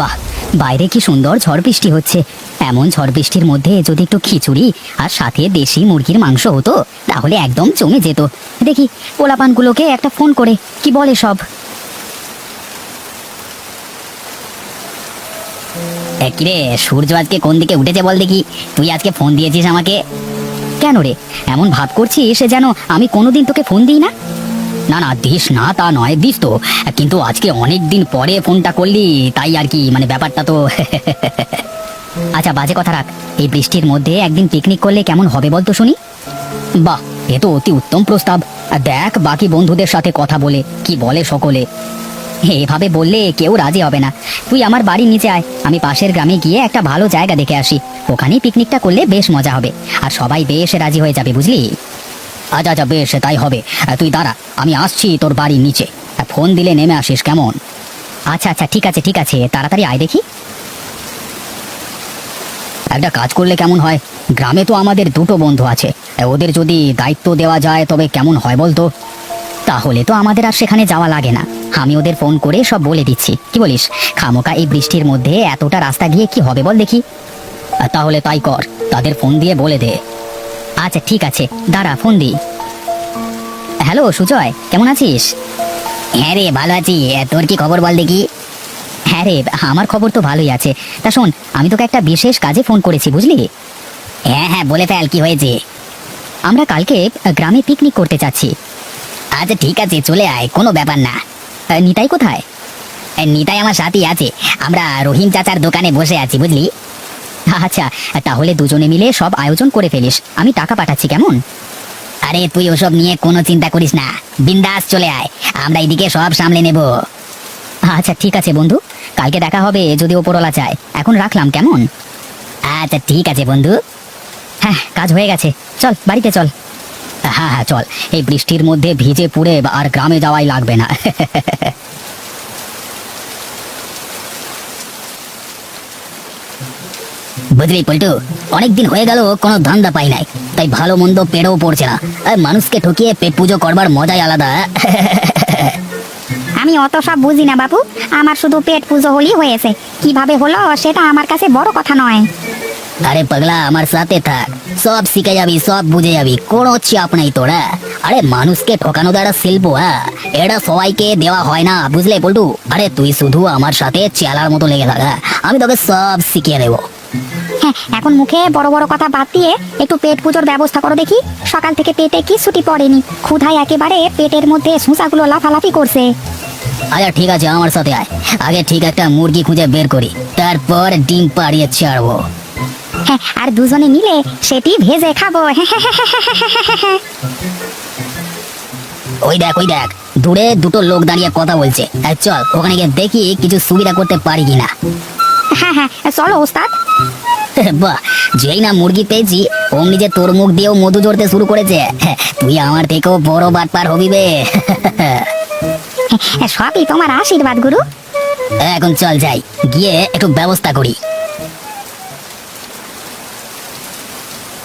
বাহ, বাইরে কি সুন্দর ঝড় বৃষ্টি হচ্ছে। এমন ঝড় বৃষ্টির মধ্যে যদি একটু খিচুড়ি আর সাথে দেশি মুরগির মাংস হতো, তাহলে একদম জমে যেত। দেখি, পোলাপানগুলোকে একটা ফোন করে, কি বলে সব? কিরে, সূর্য আজকে কোন দিকে উঠেছে বল দেখি। তুই আজকে ফোন দিয়েছিস আমাকে? কেন রে, এমন ভাব করছিস যেন আমি কোনোদিন তোকে ফোন দিই না? না না, দিস না, তা নয়, দিস তো। কিন্তু আজকে অনেক দিন পরে ফোনটা করলি, তাই আর কি মানে ব্যাপারটা তো। আচ্ছা বাজে কথা রাখ। এই বৃষ্টির মধ্যে একদিন পিকনিক করলে কেমন হবে বলতো শুনি? বাহ, এ তো অতি উত্তম প্রস্তাব। দেখ, বাকি বন্ধুদের সাথে কথা বলে, কি বলে সকলে। এভাবে বললে কেউ রাজি হবে না। তুই আমার বাড়ির নিচে আয়, আমি পাশের গ্রামে গিয়ে একটা ভালো জায়গা দেখে আসি। ওখানেই পিকনিকটা করলে বেশ মজা হবে। আর সবাই বেশ রাজি হয়ে যাবে, বুঝলি? আচ্ছা আচ্ছা বেশ, তাই হবে। তুই দাঁড়া, আমি আসছি তোর বাড়ির নিচে। ফোন দিলে নেমে আসিস, কেমন? আচ্ছা আচ্ছা ঠিক আছে ঠিক আছে, তাড়াতাড়ি আয় দেখি। একটা কাজ করলে কেমন হয়? গ্রামে তো আমাদের দুটো বন্ধু আছে। ওদের যদি দায়িত্ব দেওয়া যায়, তবে কেমন হয় বলতো? তাহলে তো আমাদের আর সেখানে যাওয়া লাগে না। আমি ওদের ফোন করে সব বলে দিচ্ছি। কি বলিস? খামোকা এই বৃষ্টির মধ্যে এতটা রাস্তা গিয়ে কি হবে বল দেখি। তাহলে তাই কর, তাদের ফোন দিয়ে বলে দে। আচ্ছা ঠিক আছে। দাঁড়া, ফোন দি হ্যালো, সুজয়, কেমন আছিস? হ্যাঁ রে, ভালো আছি। তোর কি খবর বল দেখি? হ্যাঁ রে, আমার খবর তো ভালোই আছে। তা শোন, আমি তোকে একটা বিশেষ কাজে ফোন করেছি, বুঝলি? হ্যাঁ হ্যাঁ বলে ফেল, কি হয়েছে? আমরা কালকে গ্রামে পিকনিক করতে চাচ্ছি আচ্ছা ঠিক আছে, চলে আয়, কোনো ব্যাপার না। নিতাই কোথায়? নিতাই আমার সাথেই আছে। আমরা রহিম চাচার দোকানে বসে আছি, বুঝলি? আচ্ছা তাহলে দুজনে মিলে সব আয়োজন করে ফেলিস। আমি টাকা পাঠাচ্ছি, কেমন? আরে তুই ওসব নিয়ে কোনো চিন্তা করিস না। বিন্দাস চলে আয়। আমরা এদিকে সব সামলে নেব। আচ্ছা ঠিক আছে বন্ধু। কালকে দেখা হবে, যদি ওপরওয়ালা চায়। এখন রাখলাম, কেমন? আচ্ছা ঠিক আছে বন্ধু। হ্যাঁ কাজ হয়ে গেছে। চল, বাড়িতে চল। হ্যাঁ হ্যাঁ চল। এই বৃষ্টির মধ্যে ভিজে পুড়ে আর গ্রামে যাওয়াই লাগবে না। বুঝলি পল্টু? অনেকদিন হয়ে গেল কোনো ধান্দা পাই নাই। তাই ভালো মন্দ পেড়েও পড়ছে না। আর মানুষকে ঠকিয়ে পেট পুজো করবার মজাই আলাদা আমি অত সব বুঝি না বাপু। আমার শুধু পেট পুজো হলেই হয়েছে। কীভাবে হলো সেটা আমার কাছে বড় কথা নয়। আরে পাগলা আমার সাথে থাক। সব শিখে যাবি সব বুঝে যাবি। কোনো চাপ নাই তোরা আরে মানুষকে ঠকানো একটা শিল্প হ্যাঁ? এটা সবাইকে দেওয়া হয় না বুঝলে পল্টু? আরে তুই শুধু আমার সাথে চেলার মতো লেগে থাক হ্যাঁ? আমি তোকে সব শিখিয়ে দেবো। হ্যাঁ এখন মুখে বড় বড় কথা বাদ দিয়ে একটু পেট পুজোর ব্যবস্থা করো দেখি। সকাল থেকে পেটে কিছুটি পড়েনি। ক্ষুধায় একেবারে পেটের মধ্যে সুসাগুলো লাফালাফি করছে। আচ্ছা ঠিক আছে আমার সাথে আয়। আগে ঠিক একটা মুরগি খুঁজে বের করি। তারপর ডিম পাড়িয়ে ছাড়বো। হ্যাঁ আর দুজনে মিলে সেটি ভেজে খাব। ওই দেখ ওই দেখ। দূরে দুটো লোক দাঁড়িয়ে কথা বলছে। চল ওখানে গিয়ে দেখি কিছু সুবিধা করতে পারি কিনা। হ্যাঁ হ্যাঁ চলো ওস্তাদ। বাহ যেই না মুরগি পেয়েছি অমনি যে তোর মুখ দিয়েও মধু জড়তে শুরু করেছে তুই আমার থেকেও বড় বাটপার হবি বে। সবই তোমার আশীর্বাদ গুরু। এখন চল যাই গিয়ে একটু ব্যবস্থা করি।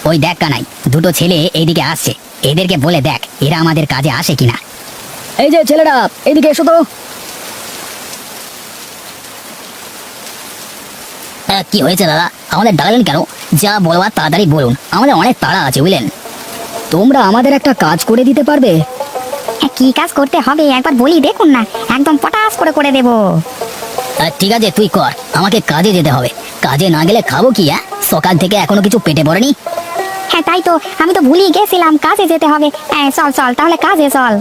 ওই দেখ কানাই দুটো ছেলে এইদিকে আসছে এদেরকে বলে দেখ এরা আমাদের কাজে আসে কিনা। এই যে ছেলেরা এইদিকে এসো তো। কি হয়েছে দাদা? আমাদের ডাকলেন কেন? যা বলবার তাড়াতাড়ি বলুন। আমাদের অনেক তাড়া আছে বুঝলেন? তোমরা আমাদের একটা কাজ করে দিতে পারবে? হ্যাঁ, কি কাজ করতে হবে? একবার বলি দেখুন না একদম পটাশ করে করে দেবো। ঠিক আছে তুই কর। আমাকে কাজে যেতে হবে। কাজে না গেলে খাব কি হ্যাঁ? সকাল থেকে এখনও কিছু পেটে পড়েনি? হ্যাঁ তাই তো। আমি তো ভুলিয়ে গেছিলাম কাজে যেতে হবে। হ্যাঁ চল চল তাহলে কাজে চল।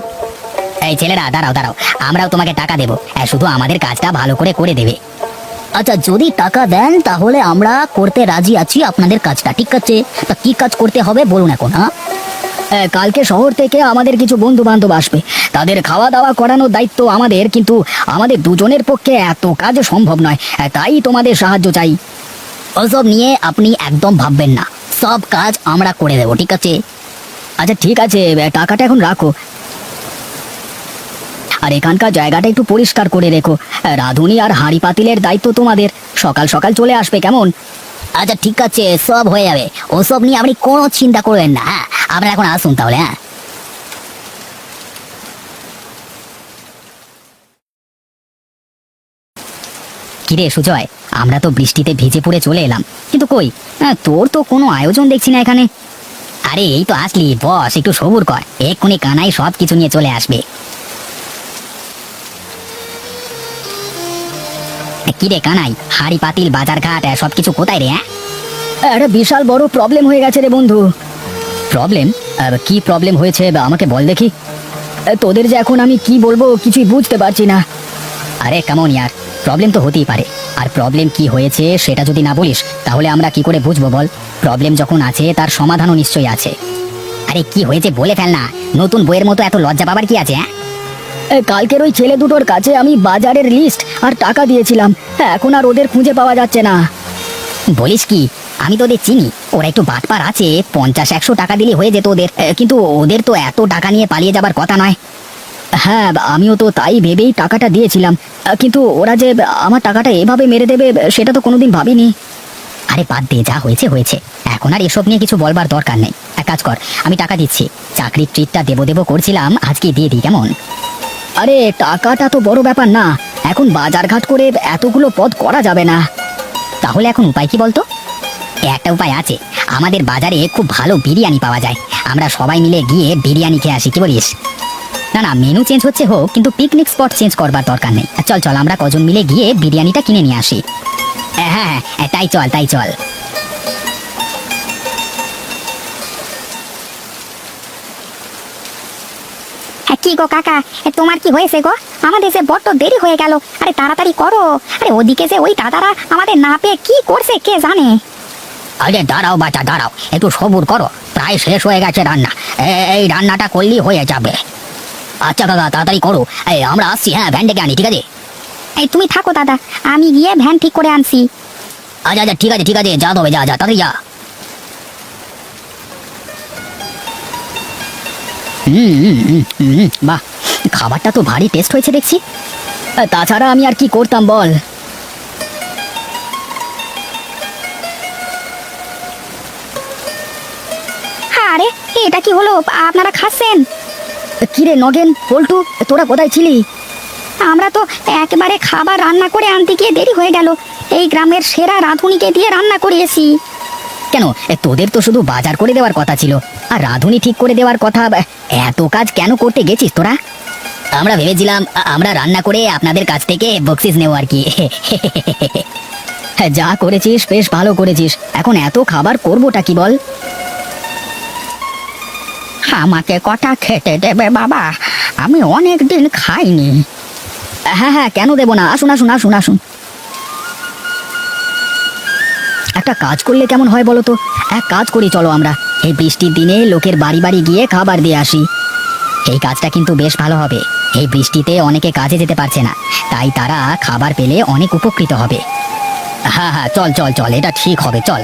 এই ছেলেরা দাঁড়াও দাঁড়াও। আমরাও তোমাকে টাকা দেবো। শুধু আমাদের কাজটা ভালো করে করে দেবে। আচ্ছা যদি টাকা দেন, তাহলে আমরা করতে রাজি আছি আপনাদের কাজটা, ঠিক আছে? তা কি কাজ করতে হবে বলুন এখন হ্যাঁ? কালকে শহর থেকে আমাদের কিছু বন্ধু বান্ধব আসবে। তাদের খাওয়া দাওয়া করানোর দায়িত্ব আমাদের, কিন্তু আমাদের দুজনের পক্ষে এত কাজ সম্ভব নয়। তাই তোমাদের সাহায্য চাই। ওসব নিয়ে আপনি একদম ভাববেন না। সব কাজ আমরা করে দেবো, ঠিক আছে? আচ্ছা ঠিক আছে টাকাটা এখন রাখো। আর এখানকার জায়গাটা একটু পরিষ্কার করে রেখো। রাঁধুনি আর হাঁড়ি পাতিলের দায়িত্ব তোমাদের। সকাল সকাল চলে আসবে কেমন? আচ্ছা ঠিক আছে সব হয়ে যাবে। ওসব নিয়ে আপনি কোনো চিন্তা করবেন না হ্যাঁ? আপনারা এখন আসুন তাহলে হ্যাঁ? কিরে সুজয় আমরা তো বৃষ্টিতে ভিজে পড়ে চলে এলাম। কিন্তু কই? আহ, তোর তো কোনো আয়োজন দেখছি না এখানে। আরে এই তো আসলি বস একটু সবুর কর। এক্ষুনি কানাই সব কিছু নিয়ে চলে আসবে। কিরে কানাই, হাড়ি পাতিল বাজার ঘাট সব কিছু কোথায় রে হ্যাঁ? একটা বিশাল বড় প্রবলেম হয়ে গেছে রে বন্ধু। প্রবলেম কি প্রবলেম হয়েছে আমাকে বল দেখি। তোদের যে এখন আমি কি বলব, কিছুই বুঝতে পারছি না। আরে কেমন ইয়ার প্রবলেম তো হতেই পারে। আর প্রবলেম কি হয়েছে, সেটা যদি না বলিস, তাহলে আমরা কি করে বুঝব বল? প্রবলেম যখন আছে, তার সমাধানও নিশ্চয়ই আছে। আরে কি হয়েছে বলে ফেল না, নতুন বইয়ের মতো এত লজ্জা পাবার কি আছে হ্যাঁ? কালকের ওই ছেলে দুটোর কাছে আমি বাজারের লিস্ট আর টাকা দিয়েছিলাম। এখন আর ওদের খুঁজে পাওয়া যাচ্ছে না। বলিস কি? আমি তো ওদের চিনি। ওরা একটু বাটপার আছে পঞ্চাশ একশো টাকা দিলে হয়ে যেত ওদের। কিন্তু ওদের তো এত টাকা নিয়ে পালিয়ে যাবার কথা নয়। হ্যাঁ আমিও তো তাই ভেবেই টাকাটা দিয়েছিলাম। কিন্তু ওরা যে আমার টাকাটা এভাবে মেরে দেবে সেটা তো কোনোদিন ভাবিনি। আরে বাদ দে যা হয়েছে হয়েছে। এখন আর এসব নিয়ে কিছু বলবার দরকার নেই। এক কাজ কর আমি টাকা দিচ্ছি। চাকরির ট্রিটটা দেবো দেবো করছিলাম আজকে দিয়ে দিই কেমন? আরে টাকাটা তো বড় ব্যাপার না। এখন বাজারঘাট করে এতগুলো পদ করা যাবে না। তাহলে এখন উপায় কি বলতো? একটা উপায় আছে। আমাদের বাজারে খুব ভালো বিরিয়ানি পাওয়া যায়। আমরা সবাই মিলে গিয়ে বিরিয়ানি খেয়ে আসি কি বলিস? না না মেনু চেঞ্জ হচ্ছে হোক কিন্তু পিকনিক স্পট চেঞ্জ করবার দরকার নেই। চল চল আমরা কজন মিলে গিয়ে বিরিয়ানিটা কিনে নিয়ে আসি। হ্যাঁ হ্যাঁ হ্যাঁ, তাই চল তাই চল। কি গো কাকা তোমার কি হয়েছে গো? আমাদের যে বড্ড দেরি হয়ে গেল। আরে তাড়াতাড়ি করো। আরে ওদিকে যে ওই দাদারা আমাদের না পেয়ে কি করছে কে জানে? আরে দাঁড়াও বাচ্চা দাঁড়াও। একটু সবুর করো। প্রায় শেষ হয়ে গেছে রান্না। এই রান্নাটা করলেই হয়ে যাবে। আচ্ছা কাকা তাড়াতাড়ি করো। এই আমরা আসছি হ্যাঁ ভ্যান ডেকে আনি ঠিক আছে? এই তুমি থাকো দাদা। আমি গিয়ে ভ্যান ঠিক করে আনছি। আচ্ছা আচ্ছা ঠিক আছে ঠিক আছে। যা তবে যা যা তাড়াতাড়ি যা। বাহ খাবারটা তো ভারী টেস্ট হয়েছে দেখছি। তাছাড়া আমি আর কি করতাম বল? আরে এটা কি হলো? আপনারা খাচ্ছেন? কিরে নগেন পল্টু তোরা কোথায় ছিলি? আমরা তো একেবারে খাবার রান্না করে আনতে গিয়ে দেরি হয়ে গেল। এই গ্রামের সেরা রাঁধুনিকে দিয়ে রান্না করিয়েছি কেন? তোদের তো শুধু বাজার করে দেওয়ার কথা ছিল। আর রাঁধুনি ঠিক করে দেওয়ার কথা এত কাজ কেন করতে গেছিস তোরা? আমরা ভেবেছিলাম আমরা রান্না করে আপনাদের কাছ থেকে বক্সিস নেব আর কি। হ্যাঁ, যা করেছিস বেশ ভালো করেছিস। এখন এত খাবার করবোটা কি বল? আমাকে কটা খেতে দেবে বাবা? আমি অনেক দিন খাইনি। হ্যাঁ হ্যাঁ কেন দেবো না? আসুন আসুন আসুন আসুন। একটা কাজ করলে কেমন হয় বলো তো? এক কাজ করি চলো আমরা। এই বৃষ্টির দিনে লোকের বাড়ি বাড়ি গিয়ে খাবার দিয়ে আসি। এই কাজটা কিন্তু বেশ ভালো হবে। এই বৃষ্টিতে অনেকে কাজে যেতে পারছে না। তাই তারা খাবার পেলে অনেক উপকৃত হবে। হ্যাঁ হ্যাঁ চল চল চল, এটা ঠিক হবে, চল।